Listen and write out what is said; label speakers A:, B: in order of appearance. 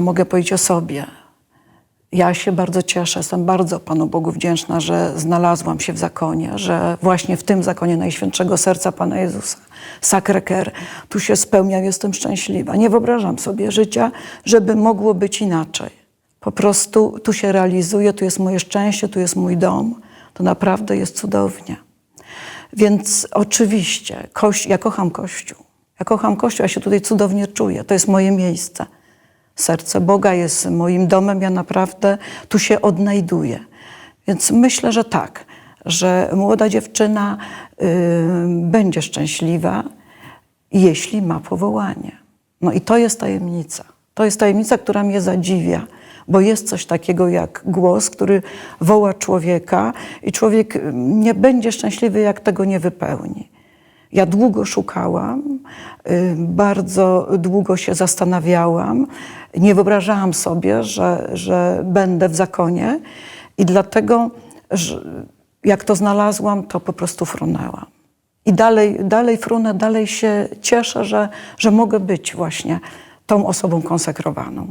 A: mogę powiedzieć o sobie. Ja się bardzo cieszę, jestem bardzo Panu Bogu wdzięczna, że znalazłam się w zakonie, że właśnie w tym zakonie Najświętszego Serca Pana Jezusa, Sacré-Cœur, tu się spełniam, jestem szczęśliwa. Nie wyobrażam sobie życia, żeby mogło być inaczej. Po prostu tu się realizuję, tu jest moje szczęście, tu jest mój dom. To naprawdę jest cudownie. Więc oczywiście, ja kocham Kościół. Ja kocham Kościół, ja się tutaj cudownie czuję. To jest moje miejsce. Serce Boga jest moim domem, ja naprawdę tu się odnajduję. Więc myślę, że tak, że młoda dziewczyna y, będzie szczęśliwa, jeśli ma powołanie. No i to jest tajemnica. To jest tajemnica, która mnie zadziwia, bo jest coś takiego jak głos, który woła człowieka i człowiek nie będzie szczęśliwy, jak tego nie wypełni. Ja długo szukałam, bardzo długo się zastanawiałam. Nie wyobrażałam sobie, że, że będę w zakonie i dlatego, jak to znalazłam, to po prostu frunęłam. I dalej, dalej frunę, dalej się cieszę, że, że mogę być właśnie tą osobą konsekrowaną.